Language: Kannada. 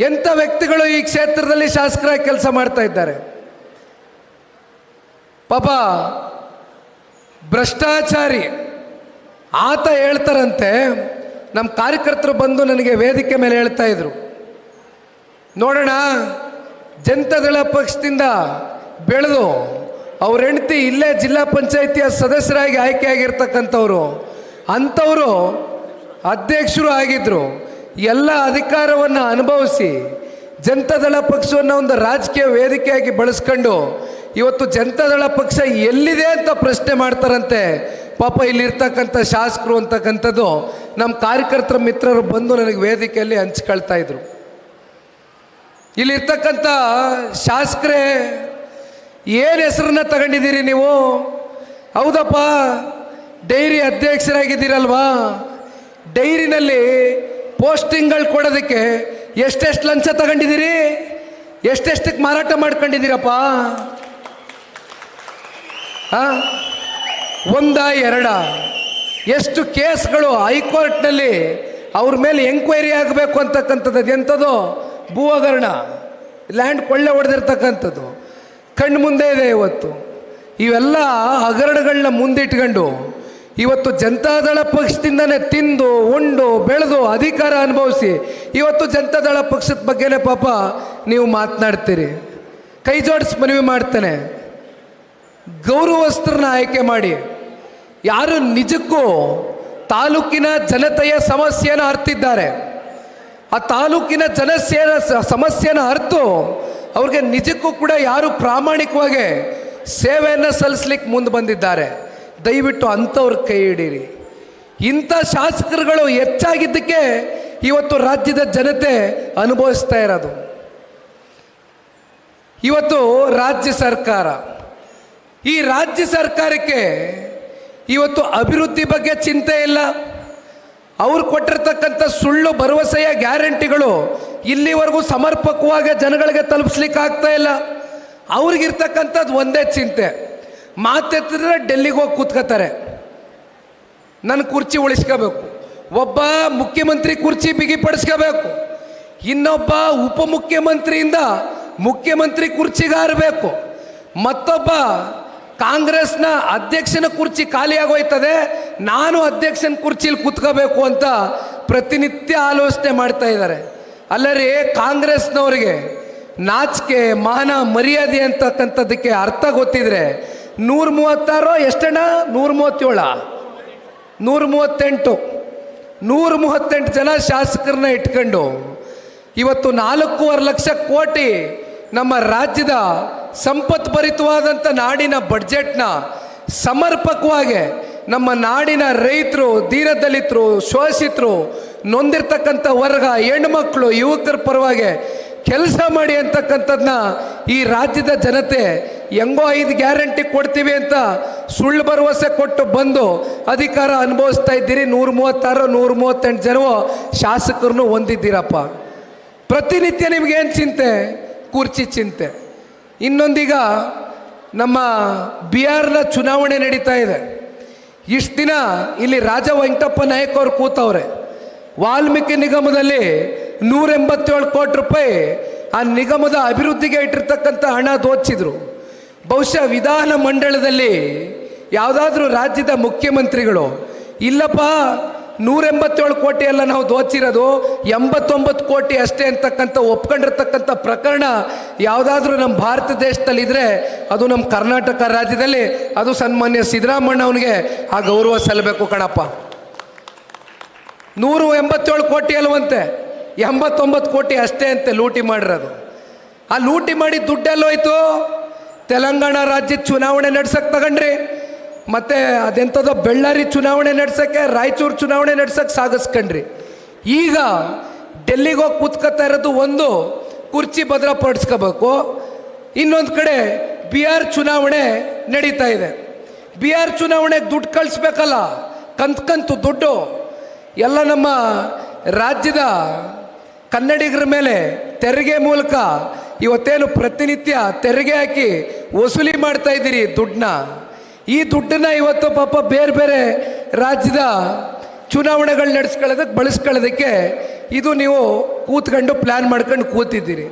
ಎಂಥ ವ್ಯಕ್ತಿಗಳು ಈ ಕ್ಷೇತ್ರದಲ್ಲಿ ಶಾಸಕರಾಗಿ ಕೆಲಸ ಮಾಡ್ತಾ ಇದ್ದಾರೆ? ಪಾಪ ಭ್ರಷ್ಟಾಚಾರಿ. ಆತ ಹೇಳ್ತಾರಂತೆ, ನಮ್ಮ ಕಾರ್ಯಕರ್ತರು ಬಂದು ನನಗೆ ವೇದಿಕೆ ಮೇಲೆ ಹೇಳ್ತಾ ಇದ್ರು. ನೋಡೋಣ ಜನತಾದಳ ಪಕ್ಷದಿಂದ ಬೆಳೆದು ಅವ್ರ ಹೆಂಡತಿ ಇಲ್ಲೇ ಜಿಲ್ಲಾ ಪಂಚಾಯಿತಿಯ ಸದಸ್ಯರಾಗಿ ಆಯ್ಕೆಯಾಗಿರ್ತಕ್ಕಂಥವ್ರು ಅಂಥವರು ಅಧ್ಯಕ್ಷರು ಆಗಿದ್ರು. ಎಲ್ಲ ಅಧಿಕಾರವನ್ನು ಅನುಭವಿಸಿ ಜನತಾದಳ ಪಕ್ಷವನ್ನು ಒಂದು ರಾಜಕೀಯ ವೇದಿಕೆಯಾಗಿ ಬಳಸ್ಕೊಂಡು ಇವತ್ತು ಜನತಾದಳ ಪಕ್ಷ ಎಲ್ಲಿದೆ ಅಂತ ಪ್ರಶ್ನೆ ಮಾಡ್ತಾರಂತೆ. ಪಾಪ ಇಲ್ಲಿರ್ತಕ್ಕಂಥ ಶಾಸಕರು ಅಂತಕ್ಕಂಥದ್ದು ನಮ್ಮ ಕಾರ್ಯಕರ್ತರ ಮಿತ್ರರು ಬಂದು ನನಗೆ ವೇದಿಕೆಯಲ್ಲಿ ಹಂಚ್ಕೊಳ್ತಾ ಇದ್ರು. ಇಲ್ಲಿರ್ತಕ್ಕಂಥ ಶಾಸಕರೇ, ಏನು ಹೆಸರನ್ನ ತಗೊಂಡಿದ್ದೀರಿ ನೀವು? ಹೌದಪ್ಪ, ಡೈರಿ ಅಧ್ಯಕ್ಷರಾಗಿದ್ದೀರಲ್ವಾ? ಡೈರಿನಲ್ಲಿ ಪೋಸ್ಟಿಂಗ್ಗಳು ಕೊಡೋದಕ್ಕೆ ಎಷ್ಟೆಷ್ಟು ಲಂಚ ತಗೊಂಡಿದ್ದೀರಿ? ಎಷ್ಟೆಷ್ಟಕ್ಕೆ ಮಾರಾಟ ಮಾಡ್ಕೊಂಡಿದ್ದೀರಪ್ಪ? ಒಂದ, ಎರಡ. ಎಷ್ಟು ಕೇಸ್ಗಳು ಹೈಕೋರ್ಟ್ನಲ್ಲಿ ಅವ್ರ ಮೇಲೆ ಎಂಕ್ವೈರಿ ಆಗಬೇಕು ಅಂತಕ್ಕಂಥದ್ದು ಎಂಥದ್ದು ಭೂ ಹಗರಣ ಲ್ಯಾಂಡ್ ಕೊಳ್ಳೆ ಹೊಡೆದಿರ್ತಕ್ಕಂಥದ್ದು. ಕಣ್ಣು ಮುಂದೆ ಇದೆ ಇವತ್ತು. ಇವೆಲ್ಲ ಹಗರಣಗಳನ್ನ ಮುಂದಿಟ್ಕೊಂಡು ಇವತ್ತು ಜನತಾದಳ ಪಕ್ಷದಿಂದನೇ ತಿಂದು, ಉಂಡು, ಬೆಳೆದು ಅಧಿಕಾರ ಅನುಭವಿಸಿ ಇವತ್ತು ಜನತಾದಳ ಪಕ್ಷದ ಬಗ್ಗೆನೇ ಪಾಪ ನೀವು ಮಾತನಾಡ್ತೀರಿ. ಕೈ ಜೋಡಿಸಿ ಮನವಿ ಮಾಡ್ತೇನೆ. ಗೌರವಸ್ಥರನ್ನ ಆಯ್ಕೆ ಮಾಡಿ. ಯಾರು ನಿಜಕ್ಕೂ ತಾಲೂಕಿನ ಜನತೆಯ ಸಮಸ್ಯೆಯನ್ನು ಅರ್ತಿದ್ದಾರೆ. ಆ ತಾಲೂಕಿನ ಜನಸೇನ ಸಮಸ್ಯೆನ ಅರ್ತು ಅವ್ರಿಗೆ ನಿಜಕ್ಕೂ ಕೂಡ ಯಾರು ಪ್ರಾಮಾಣಿಕವಾಗಿ ಸೇವೆಯನ್ನು ಸಲ್ಲಿಸ್ಲಿಕ್ಕೆ ಮುಂದೆ ಬಂದಿದ್ದಾರೆ. ದಯವಿಟ್ಟು ಅಂಥವ್ರ ಕೈ ಹಿಡೀರಿ. ಇಂಥ ಶಾಸಕರುಗಳು ಹೆಚ್ಚಾಗಿದ್ದಕ್ಕೆ ಇವತ್ತು ರಾಜ್ಯದ ಜನತೆ ಅನುಭವಿಸ್ತಾ ಇರೋದು. ಇವತ್ತು ರಾಜ್ಯ ಸರ್ಕಾರ, ಈ ರಾಜ್ಯ ಸರ್ಕಾರಕ್ಕೆ ಇವತ್ತು ಅಭಿವೃದ್ಧಿ ಬಗ್ಗೆ ಚಿಂತೆ ಇಲ್ಲ. ಅವ್ರು ಕೊಟ್ಟಿರ್ತಕ್ಕಂಥ ಸುಳ್ಳು ಭರವಸೆಯ ಗ್ಯಾರಂಟಿಗಳು ಇಲ್ಲಿವರೆಗೂ ಸಮರ್ಪಕವಾಗಿ ಜನಗಳಿಗೆ ತಲುಪಿಸ್ಲಿಕ್ಕೆ ಆಗ್ತಾ ಇಲ್ಲ. ಅವ್ರಿಗಿರ್ತಕ್ಕಂಥದ್ದು ಒಂದೇ ಚಿಂತೆ. ಮಾತೆತ್ತಿದ್ರೆ ಡೆಲ್ಲಿಗೆ ಹೋಗಿ ಕೂತ್ಕೋತಾರೆ ನನ್ನ ಕುರ್ಚಿ ಉಳಿಸ್ಕೋಬೇಕು. ಒಬ್ಬ ಮುಖ್ಯಮಂತ್ರಿ ಕುರ್ಚಿ ಬಿಗಿಪಡಿಸ್ಕೋಬೇಕು ಇನ್ನೊಬ್ಬ ಉಪಮುಖ್ಯಮಂತ್ರಿಯಿಂದ ಮುಖ್ಯಮಂತ್ರಿ ಕುರ್ಚಿಗಾರಬೇಕು ಮತ್ತೊಬ್ಬ ಕಾಂಗ್ರೆಸ್ನ ಅಧ್ಯಕ್ಷನ ಕುರ್ಚಿ ಖಾಲಿಯಾಗೋಯ್ತದೆ ನಾನು ಅಧ್ಯಕ್ಷನ ಕುರ್ಚಿಲಿ ಕೂತ್ಕೋಬೇಕು ಅಂತ ಪ್ರತಿನಿತ್ಯ ಆಲೋಚನೆ ಮಾಡ್ತಾ ಇದ್ದಾರೆ. ಅಲ್ಲರಿ, ಕಾಂಗ್ರೆಸ್ನವರಿಗೆ ನಾಚಿಕೆ, ಮಾನ ಮರ್ಯಾದೆ ಅಂತಕ್ಕಂಥದ್ದಕ್ಕೆ ಅರ್ಥ ಗೊತ್ತಿದ್ರೆ ನೂರ ಮೂವತ್ತಾರೋ ಎಷ್ಟಣ್ಣ? ನೂರ ಮೂವತ್ತೇಳ ನೂರ ಮೂವತ್ತೆಂಟು ನೂರ ಮೂವತ್ತೆಂಟು ಜನ ಶಾಸಕರನ್ನ ಇಟ್ಕೊಂಡು ಇವತ್ತು ನಾಲ್ಕೂವರೆ ಲಕ್ಷ ಕೋಟಿ ನಮ್ಮ ರಾಜ್ಯದ ಸಂಪತ್ಭರಿತವಾದಂಥ ನಾಡಿನ ಬಡ್ಜೆಟ್ನ ಸಮರ್ಪಕವಾಗಿ ನಮ್ಮ ನಾಡಿನ ರೈತರು, ದೀನದಲಿತರು, ಶೋಷಿತರು, ನೊಂದಿರ್ತಕ್ಕಂಥ ವರ್ಗ, ಹೆಣ್ಮಕ್ಳು, ಯುವಕರ ಪರವಾಗಿ ಕೆಲಸ ಮಾಡಿ ಅಂತಕ್ಕಂಥದ್ದನ್ನ ಈ ರಾಜ್ಯದ ಜನತೆ ಹೆಂಗೋ ಐದು ಗ್ಯಾರಂಟಿ ಕೊಡ್ತೀವಿ ಅಂತ ಸುಳ್ಳು ಭರವಸೆ ಕೊಟ್ಟು ಬಂದು ಅಧಿಕಾರ ಅನುಭವಿಸ್ತಾ ಇದ್ದೀರಿ. ನೂರ ಮೂವತ್ತಾರು, ನೂರ ಮೂವತ್ತೆಂಟು ಜನವೋ ಶಾಸಕರನ್ನು ಹೊಂದಿದ್ದೀರಪ್ಪ. ಪ್ರತಿನಿತ್ಯ ನಿಮಗೇನು ಚಿಂತೆ? ಕುರ್ಚಿ ಚಿಂತೆ. ಇನ್ನೊಂದೀಗ ನಮ್ಮ ಬಿಹಾರ್ನ ಚುನಾವಣೆ ನಡೀತಾ ಇದೆ. ಇಷ್ಟು ದಿನ ಇಲ್ಲಿ ರಾಜ ವೆಂಕಟಪ್ಪ ನಾಯಕ್ ಅವರು ಕೂತವ್ರೆ. ವಾಲ್ಮೀಕಿ ನಿಗಮದಲ್ಲಿ ನೂರ ಎಂಬತ್ತೇಳು ಕೋಟಿ ರೂಪಾಯಿ ಆ ನಿಗಮದ ಅಭಿವೃದ್ಧಿಗೆ ಇಟ್ಟಿರ್ತಕ್ಕಂಥ ಹಣ ದೋಚಿದ್ರು. ಬಹುಶಃ ವಿಧಾನ ಮಂಡಳದಲ್ಲಿ ಯಾವುದಾದ್ರೂ ರಾಜ್ಯದ ಮುಖ್ಯಮಂತ್ರಿಗಳು, ಇಲ್ಲಪ್ಪ ನೂರ ಎಂಬತ್ತೇಳು ಕೋಟಿ ಎಲ್ಲ ನಾವು ದೋಚಿರೋದು, ಎಂಬತ್ತೊಂಬತ್ತು ಕೋಟಿ ಅಷ್ಟೇ ಅಂತಕ್ಕಂಥ ಒಪ್ಕೊಂಡಿರ್ತಕ್ಕಂಥ ಪ್ರಕರಣ ಯಾವುದಾದ್ರೂ ನಮ್ಮ ಭಾರತ ದೇಶದಲ್ಲಿ ಇದ್ರೆ ಅದು ನಮ್ಮ ಕರ್ನಾಟಕ ರಾಜ್ಯದಲ್ಲಿ, ಅದು ಸನ್ಮಾನ್ಯ ಸಿದ್ದರಾಮಣ್ಣ ಅವನಿಗೆ ಆ ಗೌರವ ಸಲ್ಲಬೇಕು ಕಣಪ್ಪ. ನೂರು ಎಂಬತ್ತೇಳು ಕೋಟಿ ಅಲ್ವಂತೆ, ಎಂಬತ್ತೊಂಬತ್ತು ಕೋಟಿ ಅಷ್ಟೇ ಅಂತೆ ಲೂಟಿ ಮಾಡಿರೋದು. ಆ ಲೂಟಿ ಮಾಡಿ ದುಡ್ಡೆಲ್ಲೋಯ್ತು? ತೆಲಂಗಾಣ ರಾಜ್ಯದ ಚುನಾವಣೆ ನಡ್ಸಕ್ಕೆ ತಗೊಂಡ್ರಿ. ಮತ್ತೆ ಅದೆಂಥದೋ ಬೆಳ್ಳಾರಿ ಚುನಾವಣೆ ನಡ್ಸಕ್ಕೆ, ರಾಯಚೂರು ಚುನಾವಣೆ ನಡ್ಸಕ್ಕೆ ಸಾಗಿಸ್ಕೊಂಡ್ರಿ. ಈಗ ಡೆಲ್ಲಿಗೆ ಹೋಗಿ ಕೂತ್ಕೊತಾ ಇರೋದು ಒಂದು, ಕುರ್ಚಿ ಭದ್ರಪಡಿಸ್ಕೋಬೇಕು ಇನ್ನೊಂದು ಕಡೆ ಬಿಹಾರ್ ಚುನಾವಣೆ ನಡೀತಾ ಇದೆ. ಬಿಹಾರ್ ಚುನಾವಣೆಗೆ ದುಡ್ಡು ಕಳಿಸ್ಬೇಕಲ್ಲ ಕಂತ್ಕಂತು ಕಂತು ದುಡ್ಡು. ಎಲ್ಲ ನಮ್ಮ ರಾಜ್ಯದ ಕನ್ನಡಿಗರ ಮೇಲೆ ತೆರಿಗೆ ಮೂಲಕ ಇವತ್ತೇನು ಪ್ರತಿನಿತ್ಯ ತೆರಿಗೆ ಹಾಕಿ ವಸೂಲಿ ಮಾಡ್ತಾ ಇದ್ದೀರಿ ದುಡ್ಡನ್ನ? ಈ ದುಡ್ಡನ್ನ ಇವತ್ತು ಪಾಪ ಬೇರೆ ಬೇರೆ ರಾಜ್ಯದ ಚುನಾವಣೆಗಳು ನಡೆಸ್ಕೊಳ್ಳೋದಕ್ಕೆ ಬಳಸ್ಕೊಳ್ಳೋದಕ್ಕೆ ಇದು ನೀವು ಕೂತ್ಕೊಂಡು ಪ್ಲ್ಯಾನ್ ಮಾಡ್ಕೊಂಡು ಕೂತಿದ್ದೀರಿ.